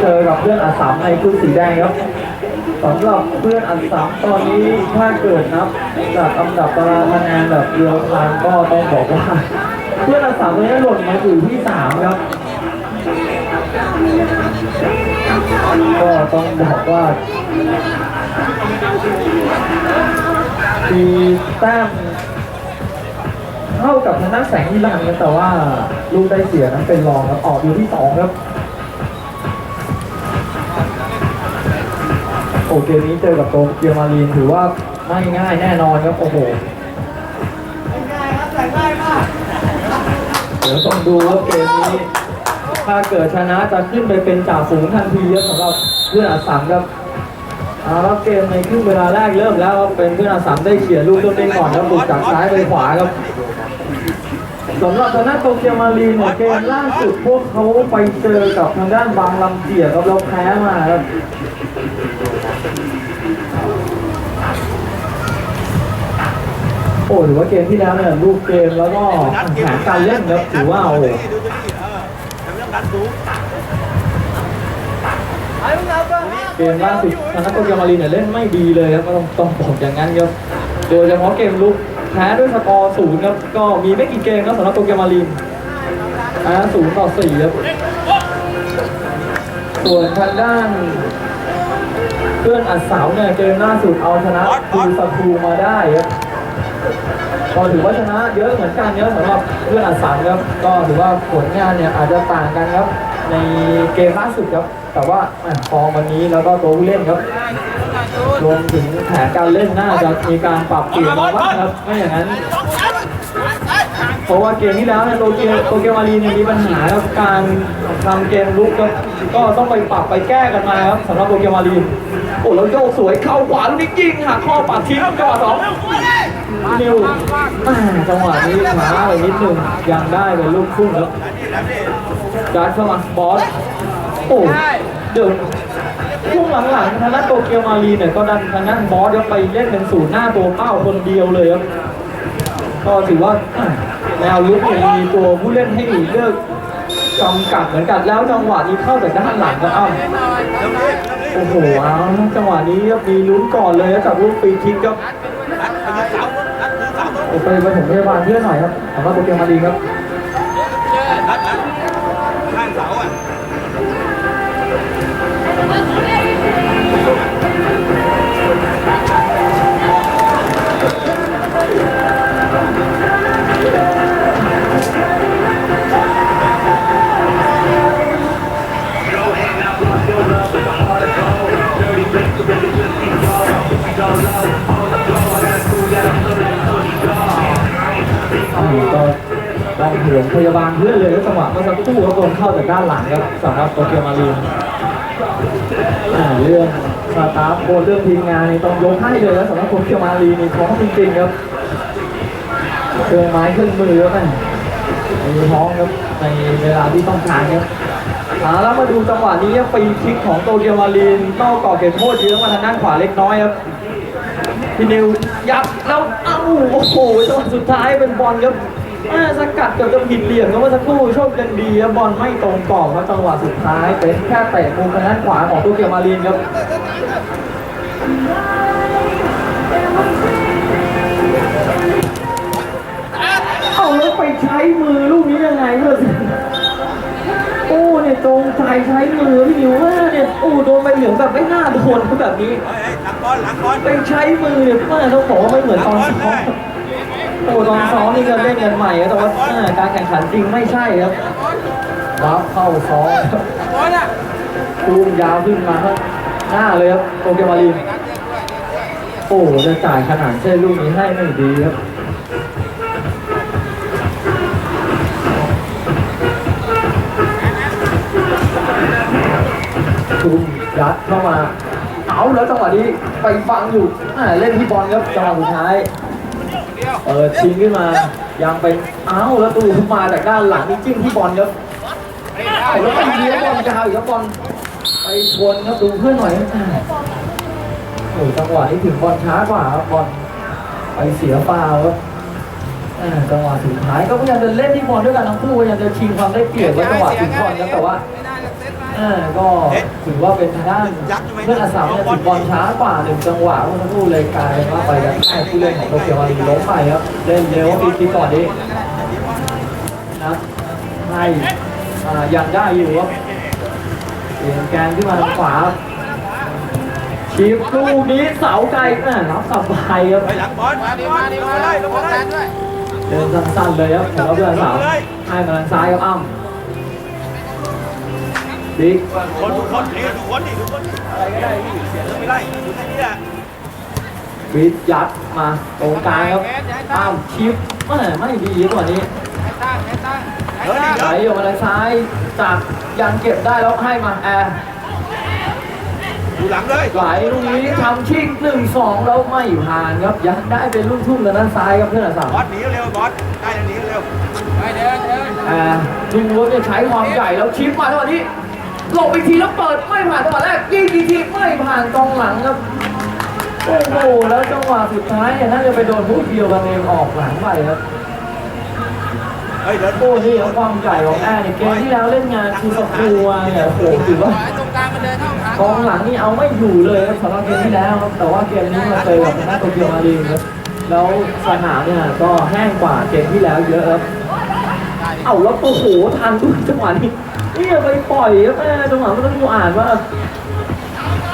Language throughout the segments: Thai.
เจอกับเพื่อนอัสสัมในชุดสีแดงครับสำหรับเพื่อนอัสสัมตอนนี้ถ้าเกิดนับจากอันดับตารางคะแนนแบบเรียวทม์ก็ต้องบอกว่า เพื่อนอัสสัมตอนนี้หล่นมาอยู่ที่สามครับ ก็ต้องบอกว่ามีแต้มเท่ากับทางด้านแสงนิรันดร์แต่ว่าลูกได้เสียนั้นเป็นรองครับออกอยู่ที่สองครับ โอเกมนี้เจอกับโตเกียวมารีนถือว่าไม่ง่ายแน่นอนครับโอ้โหเดี๋ยวต้องดูว่าเกมนี้ถ้าเกิดชนะจะขึ้นไปเป็นจ่าฝูงทันทีครับสำหรับเพื่อนอาสามครับเอาล้วเกมในครึ่งเวลาแรกเริ่มแล้วครับเป็นเพื่อนอาสามได้เฉียลูกต้นเองก่อนครับบุกจากซ้ายไปขวาครับสำหรับทางด้านโตเกียวมารีนเนี่ยเกมล่าสุดพวกเขาไปเจอกับทางด้านบางลำเจียครับแล้วแพ้มาครับ โอ้ถือว่าเกมที่แล้วเนี่ยลูกเกมแล้วก็แผนการเล่นครับถือว่าโอ้เกมล่าสุดทางนักโปรแกรมารีเนี่ยเล่นไม่ดีเลยครับต้องต้องบอกอย่างนั้นครับโดยเฉพาะเกมลุกแพ้ด้วยสกอร์ศูนย์ครับก็มีไม่กี่เกมครับสำหรับโปรแกรมมารีนแพ้ศูนย์ต่อสี่ครับส่วนทางด้านเพื่อนอัดเสาเนี่ยเกมล่าสุดเอาชนะคูสคูมาได้ครับ ก็ถือว่าชนะเยอะเหมือนกันเยอะสำหรับเพื่อนอัดสันครับ ก็ถือว่าผลงานเนี่ยอาจจะต่างกันครับ ในเกมล่าสุดครับ แต่ว่าฟอร์มวันนี้แล้วก็ตัวผู้เล่นครับรวมถึงแผนการเล่นน่าจะมีการปรับเปลี่ยนมาบ้างครับไม่อย่างนั้น เพราะว่าเกมที่แล้วเนี่ยโตเกียวโตเกียวมารีเนี่ยมีปัญหากับการทำเกมลุกครับก็ต้องไปปรับไปแก้กันมาครับสำหรับโตเกียวมารีโอ้แล้วโยกสวยเข้าขวาลูกนี้ยิงหักข้อปัดทิ้งจังหวะสอง นิวอ่าจังหวะนี้ช้าไปนิดนึงยังได้เป็นลูกพุ่งครับจัดเข้ามาบอสโอ้เดี๋ยวช่วงหลังๆทางด้านโตเกียวมารีเนี่ยก็ดันทางด้านบอสก็ไปเล่นเป็นศูนย์หน้าตัวเป้าคนเดียวเลยครับก็ถือว่าแนวลุกเนี่ยมีตัวผู้เล่นให้เลือกจำกัดเหมือนกันแล้วจังหวะนี้เข้าจากด้านหลังก็อ้าวโอ้โหเอาจังหวะนี้ครับมีลุ้นก่อนเลยนะจากลูกฟรีคิกครับ ไปไปผมพยาบาลเพื่อนหน่อยครับสำหรับโปรแกรมมาดีครับ ต้องเหืองพยาบาลเพื่อนเลยแล้วจังหวะเมื่อสักครู่ก็โดนเข้าจากด้านหลังครับสำหรับโตเกียวมารีนเรื่องสตาฟโค้ชเรื่องทีมงานนี่ต้องยกให้เลยนะสำหรับโตเกียวมารีนี่พร้อมจริงๆครับเครื่องไม้เครื่องมือครับแม่มีพร้อมครับในเวลาที่ต้องการครับอ่าแล้วมาดูจังหวะนี้ครับฟรีคิกของโตเกียวมารีนนอกกรอเขตโทษเยื้องมาทางด้านขวาเล็กน้อยครับพี่นิวยับแล้วเอ้าโอ้โหจังหวะสุดท้ายเป็นบอลครับ อ่าสกัดเกือบจะผิดเหลี่ยมครับเมื่อสักครู่โชคกันดีครับบอลไม่ตรงกรอบครับจังหวะสุดท้ายเป็นแค่เตะมุมทางด้านขวาของตัวเกียวมารีนครับเอาแล้วไปใช้มือลูกนี้ยังไงเพื่อนโอ้เนี่ยตรงใจใช้มือพี่นิวว่าเนี่ยโอ้โดนใบเหลืองแบบไม่น่าโดนแบบนี้เฮ้ยหลังบอลหลังบอลไปใช้มือเนี่ยเมื่อต้องบอกว่าไม่เหมือนตอนซ้อม โอ้ตอนซ้อมนี่ก็เล่นกันใหม่ครับแต่ว่าการแข่งขันจริงไม่ใช่ครับรับเข้าซ้อมตูมยาวขึ้นมาครับหน้าเลยครับโปเกมารีโอ้จะจ่ายขนาดเส้นลูกนี้ให้ไม่ดีครับตูมยัดเข้ามา เอาแล้วจังหวะนี้ไปฟังอยู่เล่นที่บอลครับจังหวะสุดท้าย เปิดชิงขึ้นมา ยังเป็นเอ้าแล้วตูมาจากด้านหลังนี่จิ้มที่บอลครับเอาแล้วไปเลี้ยงบอลยาวอีกครับบอลไปชนครับดูเพื่อนหน่อยโอ้ยจังหวะนี้ถึงบอลช้ากว่าครับบอลไปเสียฟาวล์ครับจังหวะสุดท้ายก็พยายามจะเล่นที่บอลด้วยกันทั้งคู่พยายามจะชิงความได้เปรียบไว้จังหวะถึงบอลครับแต่ว่า ก็ถือว่าเป็นทางด้านเพื่อนอาสามเนี่ยถึงบอลช้ากว่าหนึ่งจังหวะเมื่อสักครู่เลยกลายเป็นว่าไปกันใต้ผู้เล่นของโตเกียวมารีล้มไปครับเล่นเร็วปีทีก่อนนี้นะครับให้อ่ายังได้อยู่ครับเปลี่ยนแกนขึ้นมาทางขวาชีฟลูกนี้เสาไกลอ่ารับสบายครับไปหลังบอลหลังบอลลงมาเลยลงมาเลยเดินสั้นๆเลยครับสำหรับเพื่อนสาวให้มาทางซ้ายครับอ้ำ บิ๊กคนทุกคนนี่ทุกคนนี่ทุกคนอะไรก็ได้พี่เสียงไม่ไล่อยู่แค่นี้แหละบิ๊กยัดมาตรงกลางครับอ้ำชิปไม่ไม่ดีกว่านี้เดี๋ยวนี่ไหลเดี๋ยวออกมาทางซ้ายจากยังเก็บได้แล้วให้มาแอร์ดูหลังเลยไหลลูกนี้ทำชิงหนึ่งสองแล้วไม่ผ่านครับยังได้เป็นลูกทุ่มแล้วด้านซ้ายครับเพื่อนสาวบอลหนีเร็วบอลได้หนีเร็วแอร์ดูว่าจะใช้ความใหญ่แล้วชิปมาจังหวะนี้ หลบอีกทีแล้วเปิดไม่ผ่านจังหวะแรกยิงอีกทีไม่ผ่านกองหลังครับโอ้โหแล้วจังหวะสุดท้ายเนี่ยน่าจะไปโดนผู้เดียวกันเองออกหลังไปครับเฮ้ยเดินโอ้นี่ครับความใหญ่ของแอร์เนี่ยเกมที่แล้วเล่นงานคูสกูมาเนี่ยโอ้โหถือว่าตรงกลางมันเดินเข้าหากองหลังนี่เอาไม่อยู่เลยครับสำหรับเกมที่แล้วครับแต่ว่าเกมนี้มาเจอกับทางด้านโตเกียวมารีนครับแล้วสนามเนี่ยก็แห้งกว่าเกมที่แล้วเยอะครับ เอ้าแล้วโอ้โหทันด้วยจังหวะนี้ นี่ไปปล่อยครับแม่จังหวะเมื่อกี้อ่านว่า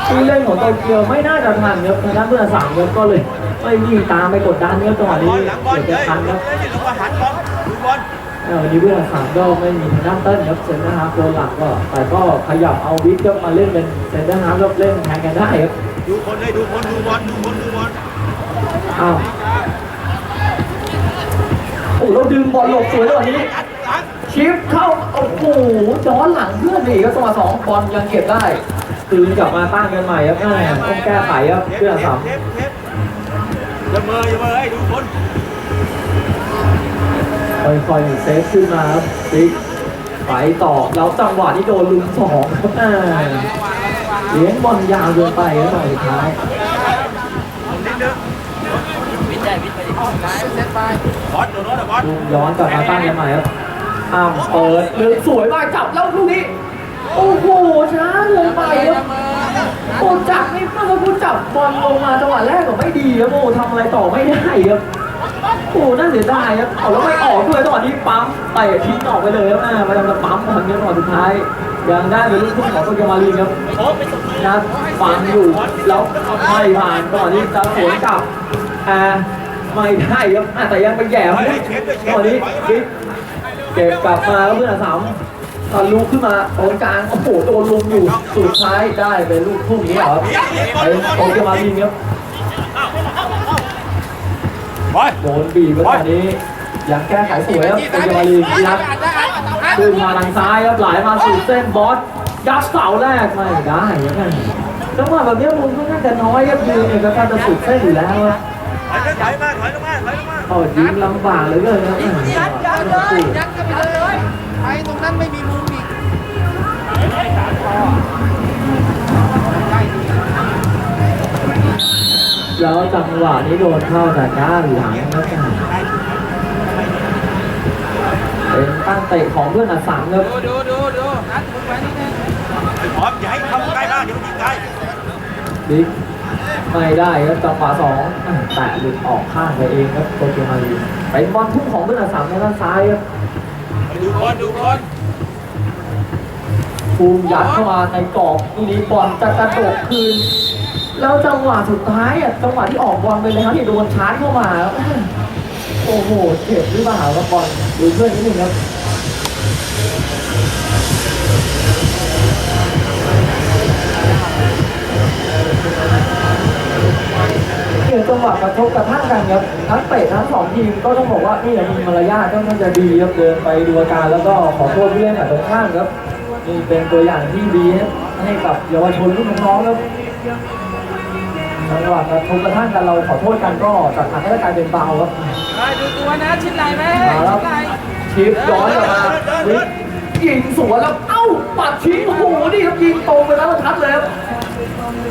ผู้เล่นของโตเกียวไม่น่าจะทันครับทางด้านเพื่อนสามครับก็เลยไม่วิ่งตามไปกดดันครับจังหวะบนี้อลหลังบอลเดี๋ยวเฮ้จะยทันครับนี่ลงมาหันบอลดูบอลเออวันนี้เพื่อนสามก็ไม่มีทางด้านเต้นครับเซนเตอร์ฮาร์ฟตัวหลักก็แต่ก็ขยับเอาวิกก็มาเล่นเป็นเซนเตอร์ฮาร์ฟแล้วเล่นแทนกันได้ครับดูคนเลยดูคนดูบอลดูคนดูบอลอ้าวโอ้เราดึงบอลหลบสวยเลยวันนี้ยัดหลัง ชิปเข้าโอ้โหย้อนหลังเพื่อนอีกครับจังหวะสองบอลยังเก็บได้ คืนกลับมาตั้งกันใหม่ครับแม่ต้องแก้ไขครับเทปเพื่อนสามเทปเทปอย่าเมยอย่าเมยดูคนค่อยๆเซฟขึ้นมาครับบิ๊กไปต่อแล้วจังหวะที่โดนลุมสองครับแม่เลี้ยงบอลยาวเกินไปครับตอนสุดท้ายนิดนึงวิทย์ได้วิทย์ไปดิซ้ายเซตไปบอลโดนโน้ตบอลลูกย้อนกลับมาตั้งกันใหม่ครับ อ้าวเปิดเลือสวยมากจับแล้วลูกนี้ โอ้โหช้าเกินไปครับโอ้จับนี่เมื่อสักครู่จับบอลลงมาจังหวะแรกก็ไม่ดีครับโอ้ทำอะไรต่อไม่ได้ครับโอ้น่าเสียดายครับเอาแล้วไม่ออกด้วยจังหวะนี้ปั๊มเตะทิ้งออกไปเลยครับแม่พยายามจะปั๊มทางนี้จังหวะสุดท้าย ยังได้เป็นลูกทุ่งของโตเกียวมารีครับโอ้ไปสุดนะฟังอยู่แล้วไม่ผ่านก่อนที่จะสวนกลับอ่าไม่ได้ครับแต่ยังไปแย่ครับตอนนี้บิ๊ก เก็บกลับมาแล้วเพื่อนสามตอนลุกขึ้นมาตรงกลางโอ้โหโดนลุมอยู่สุดท้ายได้เป็นลูกทุ่งนี้เหรอครับไอ้โอเคมาลินครับบอลโดนบีบแล้วตอนนี้ยังแก้ไขสวยครับโอเคมาลินยัดขึ้นมาทางซ้ายครับไหลมาสู่เส้นบอสยัดเสาแรกไม่ได้ยังไงจังหวะแบบนี้มุมก็น่าจะน้อยครับยืนเองก็จะสุดเส้นอยู่แล้วครับ ถอยถอยมาถอยลงมาถอยลงมาโอ้ยิงลำบากเหลยเกินครับยัดยัดเลยยัดกันไปเลยไปตรงนั้นไม่มีมุมอีกแล้วจังหวะนี้โดนเข้าจากด้านหลังนะครับเป็นตั้งเตะของเพื่อนอัดสามครับดูดูดูดูนัดมุมไปนิดนึงไอ้พร้อมอย่าให้เข้าใกล้มากเดี๋ยวยิงได้บิ๊ก ไม่ได้ครับจังหวะสองแตะหลุดออกข้างไปเองครับโตเกียวมารีเป็นบอลทุ่มของเพื่อนอัดสามในด้านซ้ายครับดูบอลดูบอลภูมิยัดเข้ามาในกรอบลูกนี้บอลจะกระโดดคืนแล้วจังหวะสุดท้ายอะจังหวะที่ออกบอลไปแล้วที่โดนชาร์จเข้ามา โอ้โหเจ็บหรือเปล่าครับบอลดูเพื่อนนิดนึงครับ เกี่ยวจังหวะกระทบกระทั่งกันครับทั้งเตะทั้งสองทีมก็ต้องบอกว่านี่แหละมีมารยาทค่อนข้างจะดีครับเดินไปดูอาการแล้วก็ขอโทษผู้เล่นฝ่ายตรงข้ามครับนี่เป็นตัวอย่างที่ดีให้กับเยาวชนรุ่นน้องๆครับจังหวะกระทบกระทั่งกันเราขอโทษกันก็จากทางให้กลายเป็นเบาครับไปดูตัวนะชิ้นไหลไหมมาแล้วชิ้นไหลชิปย้อนกลับมาวิก ยิงสวนแล้วเอ้าปัดทิ้งโอ้โหนี่ครับยิงตรงไปแล้วทัดเลยครับ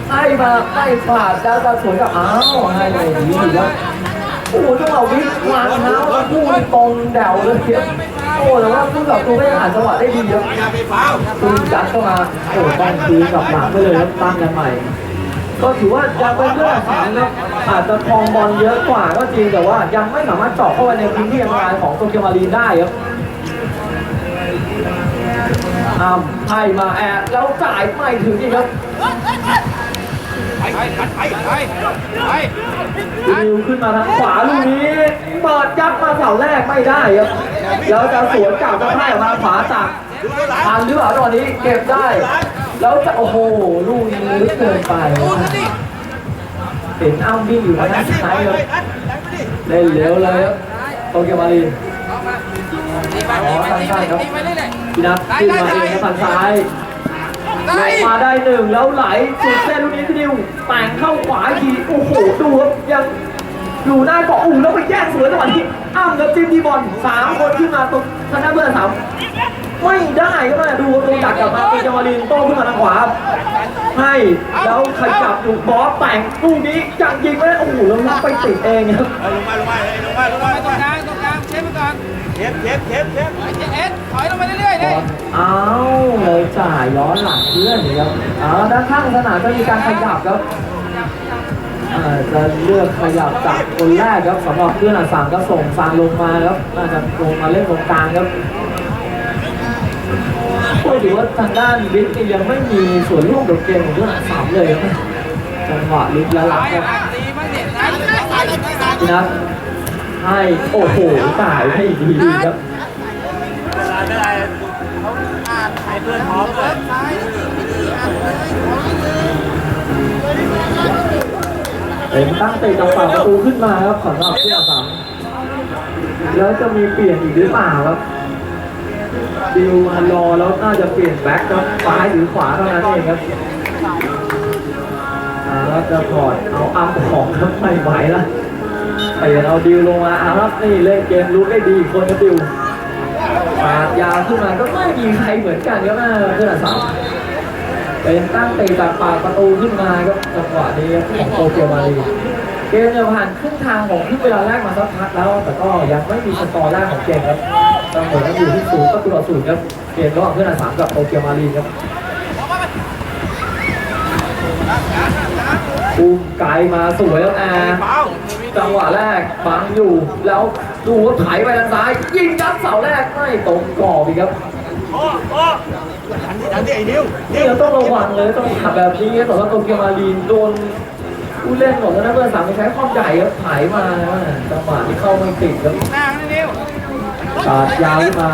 ให้มาไม่ผ่านแล้วจะสวนกับอ้าวให้เลยดีครับโอ้โหจังหวะวิ่งวางเท้าพุ่งตรงแดวเลยครับโอ้แต่ว่าผู้กับตัวไม่ได้อ่านจังหวะได้ดีครับอย่าไปเฝ้าคืนจัดเข้ามาโอ้ต้องคืนกลับหลังไปเลยครับตั้งกันใหม่ ก็ถือว่ายังเป็นเรื่องของนะอาจจะครองบอลเยอะกว่าก็จริงแต่ว่ายังไม่สามารถเจาะเข้าไปในพื้นที่อันตรายของโตเกียวมารีนได้ครับ อ้ามให้มาแอบแล้วจ่ายไม่ถึงอีกครับไปไปไปไปไปดิวขึ้นมาทางขวาลูกนี้เปิดยัดมาเสาแรกไม่ได้ครับแล้วจะสวนกลับจะให้ออกมาขวาตักทันหรือเปล่าตอนนี้เก็บได้ แล้วจะโอ้โหลูกนี้ลึกเกินไปเห็นอ้ำวิ่งอยู่ทางด้านซ้ายครับเล่นเร็วเลยครับโตเกียวมารีนเอามาตีไปตีไปตีไปตีไปเรื่อย พี่นัทขึ้นมาเองครับทางซ้ายๆลได้งมาได้หนึ่งแล้วไหลสุดเส้นลูกนี้พี่ดิวแต่งเข้าขวาอีกทีโอ้โหดูครับยังอยู่หน้าเกาะอู่แล้วไปแย่งสวนจังหวะนี้อ้ำกับจิมดีบอลสามคนขึ้นมาตรงทางด้านเบอร์สามไม่ได้ก็มาดูโดนดักกลับมาเป็นจามารินโต้ขึ้นมาทางขวาให้แล้วขยับอยู่บอสแต่งลูกนี้ยังยิงไม่ได้โอ้โหแล้วรับไปติดเองครับเอาลงมาลงมาเลยลงมาลงไปมาตรงกลางตรงกลางเช ฟไปก่อนเทปเทปเทปเทปไอ้เจ๊เอ็ดถอยลงไปเรื่อยๆดิอ้าวเลยจ่ายย้อนหลังเพื่อนครับอ้าวด้านข้างสนามก็มีการขยับครับอ่าจะเลือกขยับจากคนแรกครับสำหรับเพื่อนอันสามก็ส่งฟางลงมาครับน่าจะลงมาเล่นตรงกลางครับก็ถือว่าทางด้านบิ๊กนี่ยังไม่มีส่วนร่วมกับเกมของเพื่อนอันสามเลยครับจังหวะลุกและหลัถงอยครับอะตีบ้างดินะตายตายตายพี่นัท ให้ โอ้โหจ่ายให้ดีครับเวลาไม่ได้เขาอ่านให้เพื่อนพร้อมเลยตายอ่านเลยขอเลยเป็นตั้งเตะจังหวะประตูขึ้นมาครับของเราเพื่อนสามแล้วจะมีเปลี่ยนอีกหรือเปล่าครับดิวมารอแล้วน่าจะเปลี่ยนแบ็คครับซ้ายหรือขวาเท่านั้นเองครับอ่าแล้วจะถอดเอาอัพของครับไม่ไหวละเปลี่ยนเอาดิวลงมาอารับนี่เล่นเกมรู้ได้ดีอีกคนครับดิวปาดยาวขึ้นมาก็ไม่มีใครเหมือนกันครับเพื่อนสามเป็นตั้งเตะจากปากประตูขึ้นมาครับจังหวะนี้ของโตเกียวมารีเกมเนี่ยผ่านครึ่งทางของครึ่เวลาแรกมาสักพักแล้ว แต่ก็ยังไม่มีสกอร์แรกของเกมครับตอนเหมือนยังอยู่ที่ศูนย์ประตูต่อศูนย์ครับเกมระหว่างเพื่อนอาสามกับโตเกียวมารีครับ อุ้มไกลมาสวยแล้วแอร์เฝ้าจังหวะแรกบังอยู่แล้วดูว่าไถไปทางซ้าย ยิงยัดเสาแรกไม่ตรงกรอบอีกครับโอ้โอ้ดันดิดันดิไอ้นิ้วนี่เราต้องระวังเลยต้องขับแบบนี้แต่ว่าโตเกียวมารีนโดนผู้เล่นของทางด้านเบอร์สามไปใช้ความใหญ่ครับถ่ายมาจังหวะที่เข้าไม่ติดครับหน้านี่นิ้วปาดยาวขึ้นมา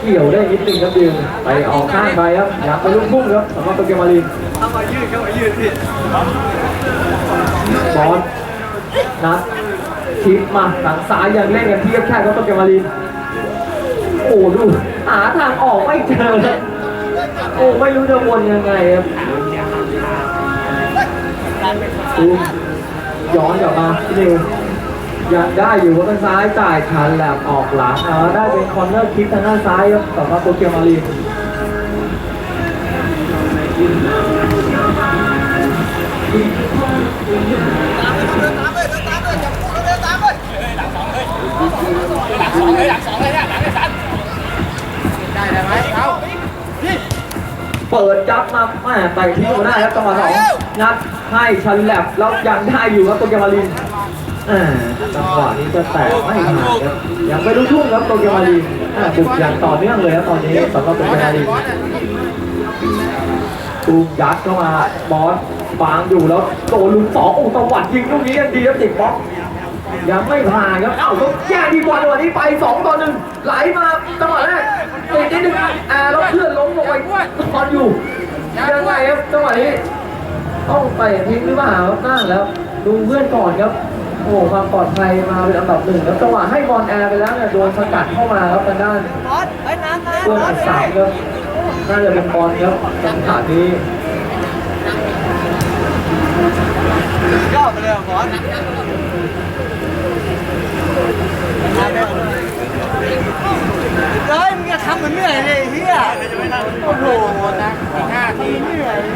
เกี่ยวได้นิดนึงครับดิวไปออกข้างไปครับอยากไปลูกพุ่งครับสำหรับโตเกียวมารีน เอามายืดเข้ามายืดสิบอลนัดทิปมาทางซ้ายยังเล่นกันที่แคบๆครับโตเกียวมารีนโอ้ดูหาทางออกไม่เจอครับโอ้ไม่รู้จะวนยังไงครับอุ้มย้อนกลับมาพี่นิวยังได้อยู่ว่าทางซ้ายจ่ายทันแหลมออกหลังเออได้เป็นคอร์เนอร์คิกทางด้านซ้ายครับสำหรับโตเกียวมารีน เปิดยับมาแม่ไปที่หัวหน้าครับจังหวะสองงัดให้ชันแลบแล้วยังได้อยู่ครับโตเกียวมารีนอ่าจังหวะนี้จะแตกไม่ผ่านครับยังไม่รู้ทุ่งครับโตเกียวมารีนอ่าบุกอย่างต่อเนื่องเลยครับตอนนี้สำหรับโตเกียวมารีนตูมยัดเข้ามาบอส ฟางอยู่แล้วโดนลุงสองโอ้ตะวัดยิงลูกนี้ยังดีครับติดบล็อกยังไม่ผ่านครับเอ้าต้องแย่งดีกว่าจังหวะนี้ไปสองต่อหนึ่งไหลมาจังหวะแรกติดนิดนึงอ่าแล้วเพื่อนล้มลงไปนอนอยู่ยังไงครับจังหวะนี้ต้องไปทิ้งหรือเปล่าครับนั่นแล้วดูเพื่อนก่อนครับโอ้โหความปลอดภัยมาเป็นอันดับหนึ่งแล้วจังหวะให้บอลแอร์ไปแล้วเนี่ยโดนสกัดเข้ามาครับทางด้านบอสเฮ้ยน้ำน้ำเพื่อนอันสามครับน่าจะเป็นบอลครับจังหวะนี้ ยอดไปเลยบอสเฮ้ยมึงจะทำเหมือนเหนื่อยเลยไอ้เฮียโอ้โหนะอีกห้าที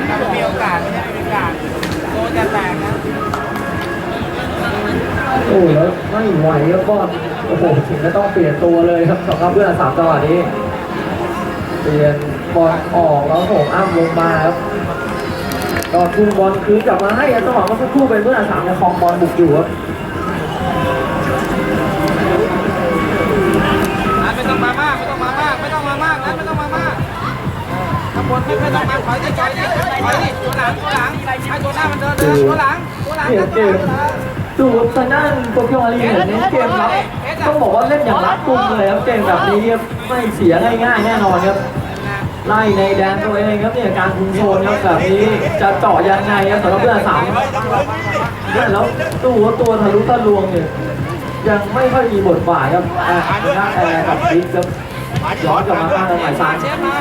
ถ้ามีโอกาสไม่ได้มีโอกาสโดนจะแตกนะโอ้แล้วไม่ไหวครับบอลโอ้โหถึงจะต้องเปลี่ยนตัวเลยครับสำหรับเพื่อนสามจังหวะนี้ เปลี่ยนบอลออกแล้วผมอ้ามลงมาครับ ก็ทุ่งบอลคืนกลับมาให้ครับจังหวะเมื่อสักครู่เป็นเพื่อนสามในคลองบอลบุกอยู่ครับไม่ต้องมามากไม่ต้องมามากไม่ต้องมามากนะไม่ต้องมามากขบวนไม่ไม่ต้องมาถอยดิถอยดิถอยดิตัวหลังตัวหลังให้ตัวหน้ามันเดินเดินตัวหลังตัวหลังเปลี่ยนเกมดูครับทางด้านโปรแกรมอารีเนี่ยเน้นเกมรับต้องบอกว่าเล่นอย่างรัดกุมเลยครับเกมแบบนี้ไม่เสียง่ายๆแน่นอนครับ ไล่ในแดนตัวเองครับเนี่ยการคุมโซนครับแบบนี้จะเจาะยังไงครับสำหรับเพื่อนสามเนี่ยแล้วตู้ว่าตัวทะลุทะลวงเนี่ยยังไม่ค่อยมีบทบาทครับแอร์น้าแอร์กับบิ๊กครับย้อนกลับมาข้างทางไหนซ้ายเชฟมา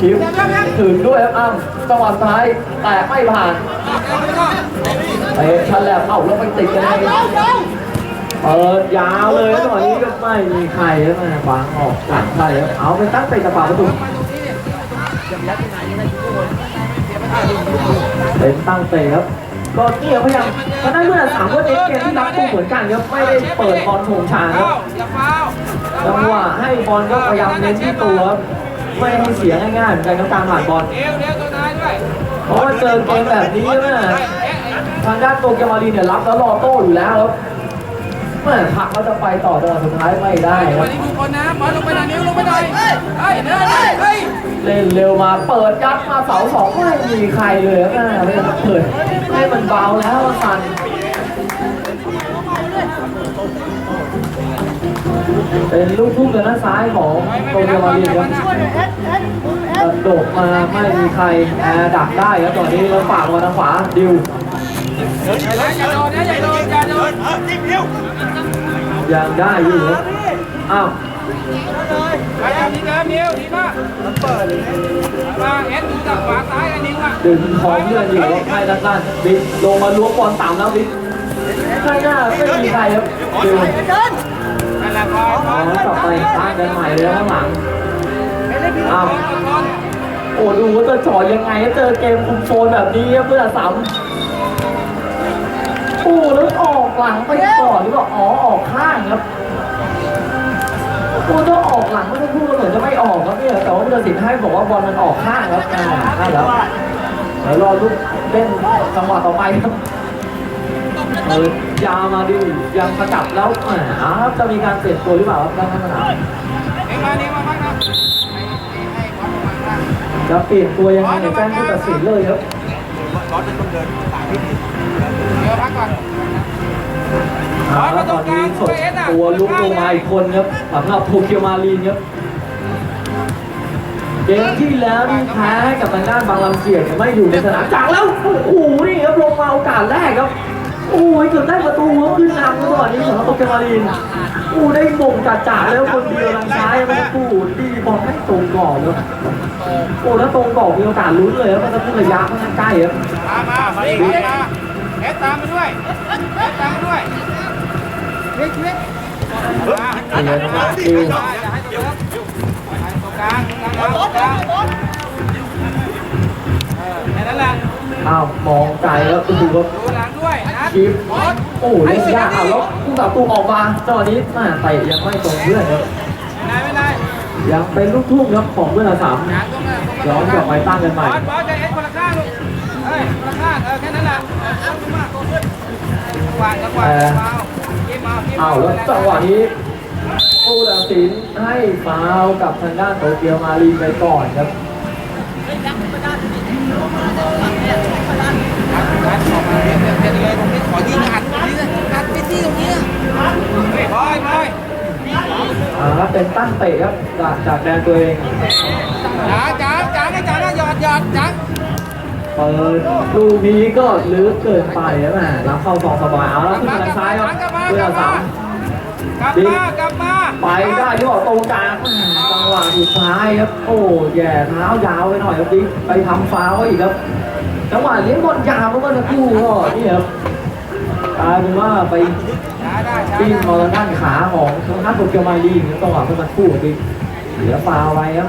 คิวถึงด้วยครับอ้ำจังหวะซ้ายแต่ไม่ผ่านเตะฉลับเอ้าแล้วไปติดกันเอง เปิดยาวเลยครับจังหวะนี้ก็ไม่มีใครครับแม่ขวางออกหลังใครครับเอาไปตั้งเตะกระเป๋าประตูเป็นตั้งเตะครับก็เนี่ยพยายามทางด้านเมื่อสามก็เน้นเกมที่รับตู้เหมือนกันครับไม่ได้เปิดบอลโถงชางคเฝ้ารับฟ้าจังหวะให้บอลก็พยายามเน้นที่ตัวครับไม่ให้เสียง่ายๆเหมือนกันครับการผ่านบอลเอวเดียวตัวนาด้วยเพราะว่าเจอเกมแบบนี้นะทางด้านโตเกียวมารีเนี่ยรับแล้วรอโต้อยู่แล้วครับ ม่ผักเขาจะไปต่อจังหวะสุดท้ายไม่ได้ควัรันบนี้ทุกคนนะบอลลงไปหน่อยนิ้วลงไปหน่อยเฮ้ยเฮ้ยเดินเลยเฮ้ยเล่นเร็วมาเปิดยัดมาเสาสองไม่มีใครเลยครับแม่ไม่ได้เปิดให้มันเบาแล้วสั่นเป็นลูกทุ่งทางด้านซ้ายของโตเกียวมารีครับ กระโดดมาไม่มีใครแอร์ดักได้ครับตอนนี้แล้วฝากมาทางขวาดิวอ อย่างได้อยู่ครับอ้าวพยายามดีเดิมนิ้วดีมากเปิดมาเอ็ดดูจากขวาซ้ายกันนิ้วอะดึงคอเพื่อนอยู่ครับให้ด้านล่างบิ๊กลงมาล้วงบอลต่ำแล้วบิ๊กข้างหน้าไม่มีใครครับดิวนั่นแหละพอพอ๋ออต่อไปสร้างกันใหม่เลยข้างหลังอ้าวโอ้ดูว่าจะจ่อยังไงเจอเกมคุมโซนแบบนี้เพื่อนสาม อ้แล้วออกหลังไปก่อนหรือเปล่าอ๋อออกข้างครับโอ้ต้องออกหลังไม่ต้องพูดเหมือนจะไม่ออกครับเนี่ยแต่ว่าผู้ตัดสินให้บอกว่าบอลมันออกข้างครับอ่าใช่แล้วเดี๋ยวรอลูกเล่นจังหวะต่อไปครับเออยาวมาดิยังประจับแล้วแหมอ้าจะมีการเปลี่ยนตัวหรือเปล่าครับด้านข้างสนามเอ็งมาเอ็งมาพักนะให้บอลมาบ้างจะเปลี่ยนตัวยังไงในแจ้งผู้ตัดสินเลยครับบอลจะต้องเดินตามที่เดี๋ยวพักก่อน อ่าแล้วตอนนี้สดตัวลุกลงมาอีกคนครับสำหรับโทเกียวมารีนครับเกมที่แล้วนี่แพ้ให้กับทางด้านบางลำเกียรติเนี่ยไม่อยู่ในสนามจากแล้วโอ้โหนี่ครับลงมาโอกาสแรกครับโอ้ยเกือบได้ประตูครับขึ้นนำแล้วตอนนี้สำหรับโทเกียวมารีนโอ้ได้มงจ่าจ่าแล้วคนเดียวทางซ้ายไม่ได้พูดีบอลไม่ตรงก่อนเลยโอ้แล้วตรงก่อนมีโอกาสลุ้นเลยครับมันจะขึ้นระยะค่อนข้างใกล้ครับมามามา ตามมาด้วยเอ็ดตามมาด้วยเฮ้ยเฮ้ยมาเดี๋ยวนะครับดิวอย่าให้ตัวครับตรงกลางตรงกลางตรงกลางเออแค่นั้นแหละอ้าวมองไกลแล้วดูครับดูหลังด้วยนะคลิปโอ้โหเล่นยากอะแล้วผู้สาตูออกมาจังหวะนี้มาเตะยังไม่ตรงเพื่อนครับไม่เป็นไรยังเป็นลูกทุ่งครับของเพื่อนละสามหางตรงนั้นย้อนกลับไปตั้งกันใหบม่อลบอลใจเอ็ดคนละข้างลูกเฮ้ยคนละข้างเออแค่นั้นแหละ วางจังหวะเมาเกมมาเกมอ้าเมาแล้วจังหวะนี้ผู้ตัดสินให้ฟาวกับทางด้านโตเกียวมารีไปก่อนครับอัดออกมาเด็ดเลยตรงนี้ขอยิงอัดตรงนี้นะอัดไปที่ตรงนี้บอยบอยอ่าเป็นตั้งเตะครับจากจากแดนตัวเองจ๋าจ๋าจ๋าไอ้จ๋าหยอดหยอดจ๋า เปิดลูกนี้ก็ลึกเกินไปแล้วแหมรับเข้าสองสบายเอาแล้วขึ้นทางซ้ายครับเพื่อนละสามกลับมากลับมาไปได้ยอดตรงกลางจังหวะสุดท้ายครับโอ้แย่เท้ายาวไปหน่อยครับดิไปทำฟาวล์ไว้อีกครับจังหวะเลี้ยงบอลยาวเมื่อวันคู่ก็นี่ครับกลายเป็นว่าไปช้าได้ช้าปิ้งได้มาทางด้านขาของทางด้านโปรแกรมมาลีกจังหวะเมื่อวันคู่ดิเหลือฟาวล์ไว้ครับ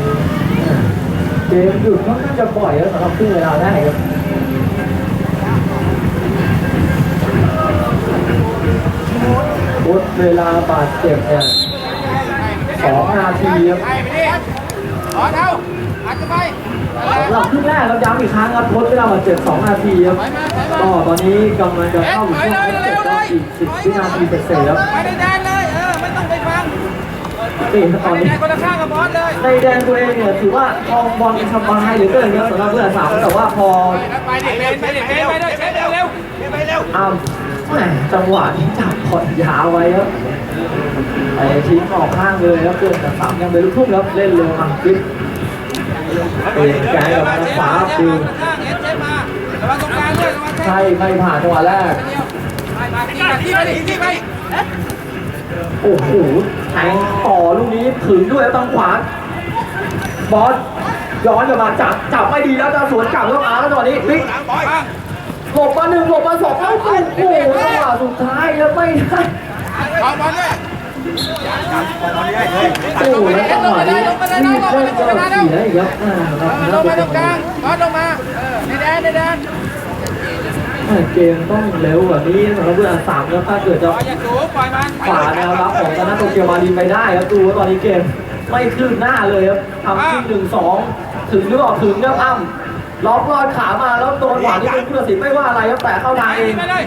เกมหยุดค่อนข้างจะบ่อยแล้วสำหรับครึ่งเวลาแรกครับลดเวลาบาดเจ็บเนี่ยสองนาทีครับไปไปดิถอนเอาอัดจะไปสำหรับครึ่งแรกครับย้ำอีกครั้งครับลดเวลาบาดเจ็บ2นาทีครับถอยมาถอยมาก็ตอนนี้กำลังจะเข้าสู่ช่วงทดเจ็บก็อีก10วินาทีเสร็จๆแล้ว นี่ครับไปตอนในนี้แดนคนละข้างกับบอสเลยในแดนตัวเองเนี่ยถือว่าครองบอลสบายเหลือเกินครับสำหรับเพื่อนสามแต่ว่าพอไปดิเบนไปดิเบนไปด้วยเช็ดเร็วเร็วไปเร็วอ้ำแหมจังหวะนี้จับผ่อนยาวไว้ครับไอ้ทิ้งออกข้างเลยครับเพื่อนแต่สามยังเป็นลูกทุ่งครับเล่นเร็วมาฟิตเตะแกงกับทางขวาเช็ฟิดวมาข้างเอ็ดเช็ดมาระวังตรงกลางด้วยระวังเช็ดใช่ไม่ผ่านจังหวะแรกไปมาที่ไปที่ไปดิที่ไป โอ้โหแทงต่อลูกนี้ถึงด้วยทางขวาบอสย้อนกลับมาจับจับไม่ดีแล้วจะสวนกลับแล้วมาแล้วจังหวะนี้บิ๊กหลบอยมาหนึ่งหลบมาสองแล้วโอ้โหจังหวะสุดท้ายแล้วไม่ได้ถอนบอลด้วยโอ้โหแล้วจังหวะนี้รีบเล่นก็เสียอีกครับอ่าครับลงมาตรงกลางบอลลงมาเออในแดนในแดน อ่าเกมต้องเร็วกว่านี้สำหรับเพื่อนสามแล้วถ้าเกิดจะบอลอย่าสูงปล่อยมันฝ่าแนวรับของคณะโตเกียวมารินไปได้ครับดูว่าตอนนี้เกมไม่คืบหน้าเลยครับทำที่หนึ่งสองถึงหรือเปล่าถึงครับอ้ำล็อกลอดขามาแล้วโดนขวานี่เป็นผู้ตัดสินไม่ว่าอะไรครับแต่เข้าทางเองไปเลย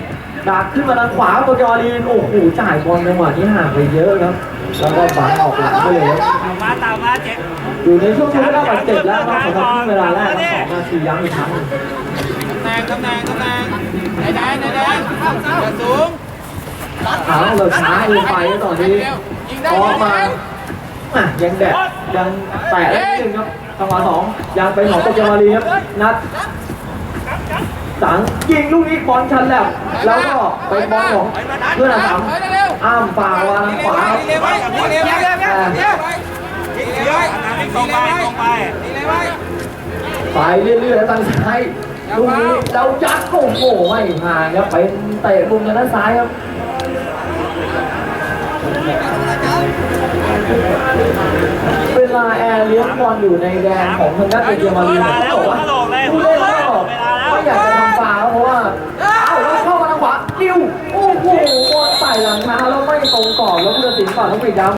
ดักขึ้นมาทางขวาโตเกียวมารินโอ้โหจ่ายบอลจังหวะนี้ห่างไปเยอะครับแล้วก็บังออกหลังไปเลยครับมาตามมาเจ็บอยู่ในช่วงที่ได้บาดเจ็บแล้วครับสำหรับครึ่งเวลาแรกครับสองนาทีย้ำอีกครั้งตำแห น่งตำแหน่งตำแหน่งในแดนในแดนอย่าสูงเอาเราช้าเกินไปตอนนี้ยิงได้ออกมาอะยังแดดยังแตะนิดนึงครับจังหวะสองยังเป็นของโตเกียวมารีครับนัดสังยิงลูกนี้บอลชันแหลบแล้วก็เป็นบอลของเพื่อนสามอ้ามฝ่าวางทางขวาครับดีเลยไว้ดีเลยไว้ดีเลยไว้ดีเรงไปเลยไว้ไปเรื่อยๆแล้วทางซ้าย ลูกนี้แล้วยัดโอ้โหไม่ผ่านครับเป็นเตะมุมทางด้านซ้ายครับเวลาแอร์เลี้ยงบอลอยู่ในแดนของทางด้านโตเกียมารีเนี่ยเขาบอกว่าผู้เล่นก็ไม่อยากจะทำฟาวเพราะว่าเอ้าแล้วเข้ามาทางขวาดิวโอ้โหบอลใส่หลังเท้าแล้วไม่ตรงกรอบแล้วเพื่อนสิงห์ฝั่งต้องไปย้ำ